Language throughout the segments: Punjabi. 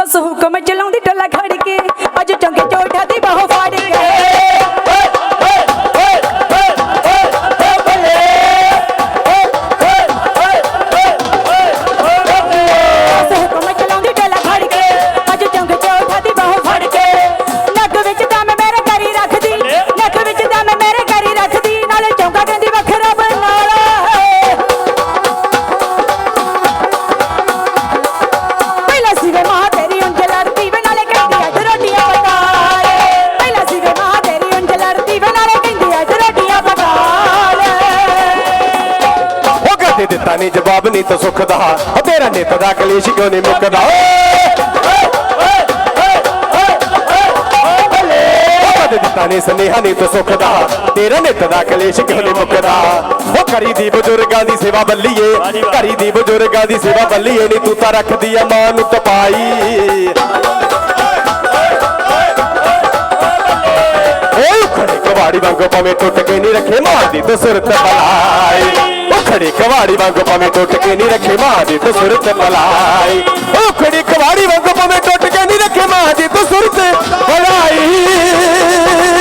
ਸੱਸ ਹੁਕਮ ਚਲਾਉਂਦੀ ਟੱਲਾ ਖੜ ਕੇ ਉਹ ਦਿੱਤਾ ਨਹੀਂ ਜਵਾਬ ਨਹੀਂ ਤਾਂ ਸੁੱਖ ਦਾ ਉਹ ਤੇਰਾ ਨਿੱਤ ਦਾ ਕਲੇਸ਼ ਕਿਉਂ ਨਹੀਂ ਮੁੱਕਦਾ? ਉਹ ਦਿੱਤਾ ਨਹੀਂ ਸੁਨੇਹਾ ਨਹੀਂ ਤਾਂ ਸੁੱਖ ਦਾ ਤੇਰਾ ਨਿੱਤ ਦਾ ਕਲੇਸ਼ ਕਿਉਂ ਨਹੀਂ ਮੁੱਕਦਾ? ਉਹ ਕਰੀ ਦੀ ਬਜ਼ੁਰਗਾਂ ਦੀ ਸੇਵਾ ਬੱਲੀਏ ਕਰੀ ਦੀ ਬਜ਼ੁਰਗਾਂ ਦੀ ਸੇਵਾ ਬੱਲੀਏ ਨਹੀਂ ਤੂੰ ਤਾਂ ਰੱਖਦੀ ਆ ਮਾਂ ਨੂੰ ਤਪਾਈ। ਕਬਾੜੀ ਖੜੇ ਵਾਂਗੂ ਭਾਵੇਂ ਟੁੱਟ ਕੇ ਨਹੀਂ ਰੱਖੇ ਮਾਰਦੀ ਦੀ ਤੇ ਬਲਾਈ। ਖੜੀ ਕਵਾੜੀ ਵਾਂਗ ਭਾਵੇਂ ਟੁੱਟ ਕੇ ਨਹੀਂ ਰੱਖੇ ਮਾਂ ਦੀ ਤੇ ਸੁਰਤ ਬਲਾਈ ਉਹ ਖੜੀ ਕਵਾੜੀ ਵਾਂਗ ਭਾਵੇਂ ਟੁੱਟ ਕੇ ਨਹੀਂ ਰੱਖੇ ਮਾਂ ਦੀ ਤੇ ਭਲਾਈ।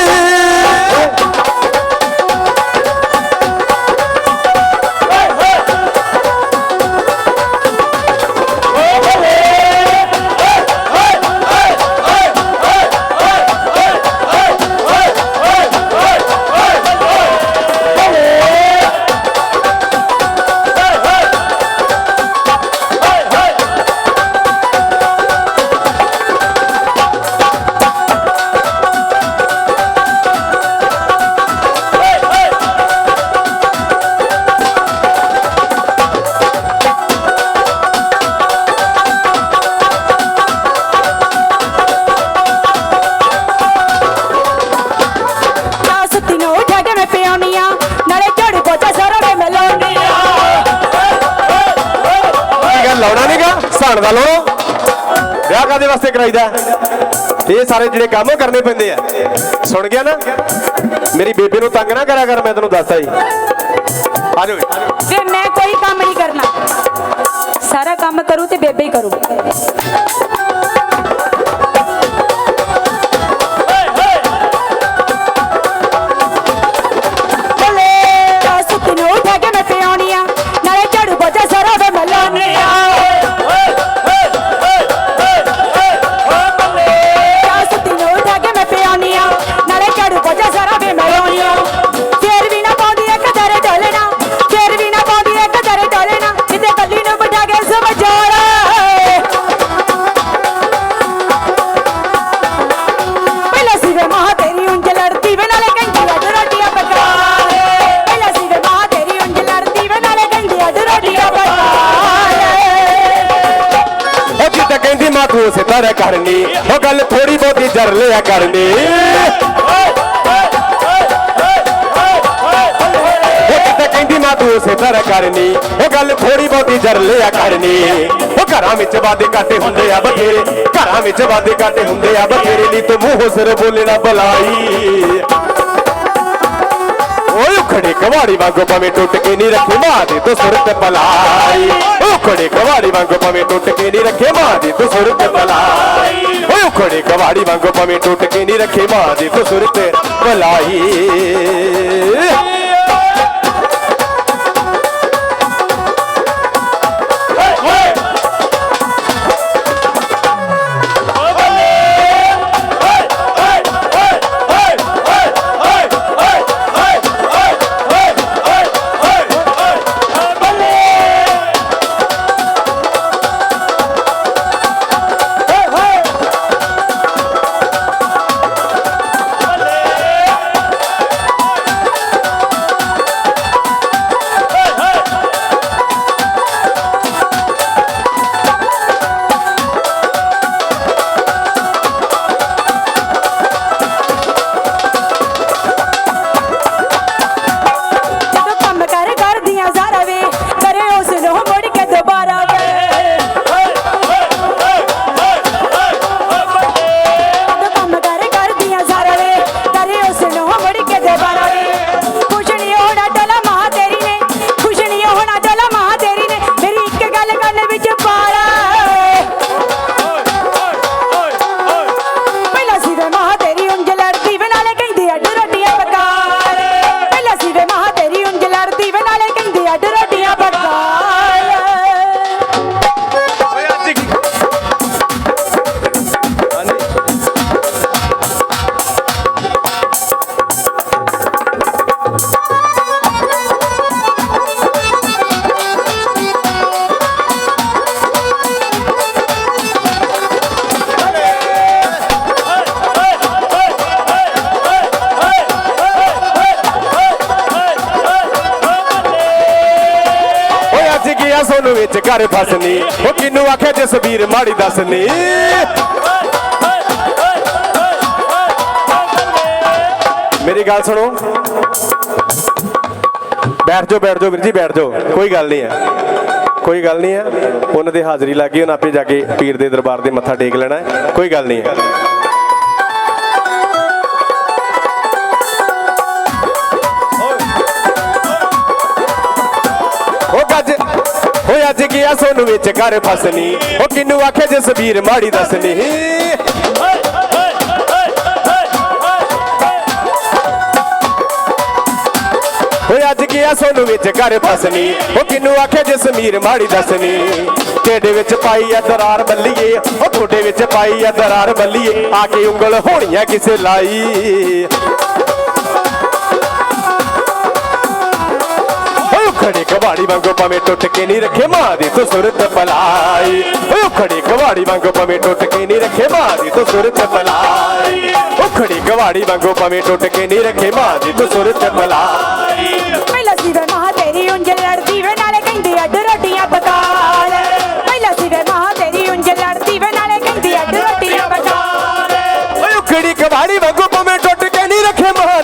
ਨਹੀਂਗਾ ਸਾਣ ਦਾ ਵਿਆਹ ਕਾਦੇ ਵਾਸਤੇ ਕਰਾਈਦਾ? ਇਹ ਸਾਰੇ ਜਿਹੜੇ ਕੰਮ ਕਰਨੇ ਪੈਂਦੇ ਆ। ਸੁਣ ਗਿਆ ਨਾ? ਮੇਰੀ ਬੇਬੇ ਨੂੰ ਤੰਗ ਨਾ ਕਰਿਆ ਕਰ, ਮੈਂ ਤੈਨੂੰ ਦੱਸਦਾ ਜੀ। ਆ ਜਾਓ ਫਿਰ ਮੈਂ ਕੋਈ ਕੰਮ ਨਹੀਂ ਕਰਨਾ। ਸਾਰਾ ਕੰਮ ਕਰੂ ਤੇ ਬੇਬੇ ਹੀ ਕਰੂ ਕਹਿੰਦੀ ਮਾਂ ਕਰਨੀ। ਉਹ ਗੱਲ ਥੋੜੀ ਬਹੁਤੀ ਜਰ ਲਿਆ ਕਰਨੀ। ਕਹਿੰਦੀ ਮਾਂ ਤੂੰ ਉਸੇ ਤਰ੍ਹਾਂ ਕਰਨੀ। ਉਹ ਗੱਲ ਥੋੜੀ ਬਹੁਤੀ ਜਰ ਲਿਆ ਕਰਨੀ। ਉਹ ਘਰਾਂ ਵਿੱਚ ਵਾਦੇ ਘਾਟੇ ਹੁੰਦੇ ਆ ਬਥੇਰੇ। ਘਰਾਂ ਵਿੱਚ ਵਾਦੇ ਘਾਟੇ ਹੁੰਦੇ ਆ ਬਥੇਰੇ। ਲਈ ਤੂੰ ਮੂੰਹ ਸਿਰ ਬੋਲਣਾ ਬਲਾਈ ਉਖੜੇ ਕਵਾੜੀ ਵਾਂਗੂ ਭਾਵੇਂ ਟੁੱਟ ਕੇ ਨਹੀਂ ਰੱਖੇ ਮਾਂ ਦੀ ਤੂੰ ਸੁਰਤ ਬਲਾਈ ਉਖੜੇ ਕਵਾੜੀ ਵਾਂਗੂ ਭਾਵੇਂ ਟੁੱਟ ਕੇ ਨਹੀਂ ਰੱਖੇ ਮਾਂ ਦੀ ਤੂੰ ਸੁਰਤ ਬਲਾਈ ਓਏ ਉਖੜੇ ਕਵਾੜੀ ਵਾਂਗੋ ਭਾਵੇਂ ਟੁੱਟ ਕੇ ਨਹੀਂ ਰੱਖੇ ਮਾਂ ਦੀ ਤੂੰ ਸੁਰਤ ਬਲਾਈ ਵਿੱਚ ਘਰ ਫਸਨੀ। ਉਹ ਕਿਨੂੰ ਆਖਿਆ ਜਸਵੀਰ ਮਾੜੀ ਦੱਸਨੀ? ਮੇਰੀ ਗੱਲ ਸੁਣੋ। ਬੈਠ ਜਾਓ ਬੈਠ ਜਾਓ ਵੀਰ ਜੀ, ਬੈਠ ਜਾਓ। ਕੋਈ ਗੱਲ ਨਹੀਂ ਹੈ। ਕੋਈ ਗੱਲ ਨਹੀਂ ਹੈ। ਉਹਨਾਂ ਦੀ ਹਾਜ਼ਰੀ ਲੱਗੀ ਉਹਨਾਂ ਆਪੇ ਜਾ ਕੇ ਪੀਰ ਦੇ ਦਰਬਾਰ ਦੇ ਮੱਥਾ ਟੇਕ ਲੈਣਾ ਕੋਈ ਗੱਲ ਨਹੀਂ ਹੈ। ਹੋਇਆ ਸੋਨੂੰ ਵਿੱਚ ਘਰ ਫਸਨੀ। ਉਹ ਕਿਨੂੰ ਆਖੇ ਜਸਵੀਰ ਮਾੜੀ ਦੱਸਨੀ? ਹੋਏ ਅੱਜ ਗਿਆ ਸੋਨੂੰ ਵਿੱਚ ਘਰ ਫਸਨੀ? ਉਹ ਕਿਨੂੰ ਆਖੇ ਜਸਮੀਰ ਮਾੜੀ ਦੱਸਨੀ? ਢੇਡੇ ਵਿੱਚ ਪਾਈ ਆ ਦਰਾਰ ਬੱਲੀਏ? ਉਹ ਤੁਹਾਡੇ ਵਿੱਚ ਪਾਈ ਆ ਦਰਾਰ ਬੱਲੀਏ। ਆ ਕੇ ਉਂਗਲ ਹੋਣੀ ਹੋਣੀਆਂ ਕਿਸੇ ਲਾਈ। ਕਵਾੜੀ ਵਾਂਗੂ ਭਾਵੇਂ ਟੁੱਟ ਕੇ ਨਹੀਂ ਰੱਖੇ ਮਾਂ ਦੀ ਤੂੰ ਸੁਰਤ ਪਲਾਈ ਓਏ ਖੜੇ ਕਵਾੜੀ ਵਾਂਗੂ ਭਾਵੇਂ ਟੁੱਟ ਕੇ ਨਹੀਂ ਰੱਖੇ ਮਾਂ ਦੀ ਤੂੰ ਸੁਰਤ ਪਲਾਈ ਓ ਖੜੀ ਕਵਾੜੀ ਵਾਂਗੂ ਭਾਵੇਂ ਟੁੱਟ ਕੇ ਨਹੀਂ ਰੱਖੇ ਮਾਂ ਦੀ ਤੂੰ ਸੁਰਤ ਪਲਾਈ ਪਹਿਲਾਂ ਸੀ ਵੇ ਮਾਂ ਤੇਰੀ ਉਂਝ ਲੜਦੀ ਵੇ ਨਾਲੇ ਕਹਿੰਦੀ ਅੱਡ ਰੋਟੀਆਂ ਪਕਾ ਲੈ ਪਹਿਲਾਂ ਸੀ ਵੇ ਮਾਂ ਤੇਰੀ ਉਂਝ ਲੜਦੀ ਵੇ ਨਾਲੇ ਕਹਿੰਦੀ ਅੱਡ ਰੋਟੀਆਂ ਪਕਾ ਲੈ ਓਏ ਉਖੜੀ ਕਵਾੜੀ ਵਾਂਗੂ ਭਾਵੇਂ ਟੁੱਟ ਕੇ ਨਹੀਂ ਰੱਖੇ ਮਾਂ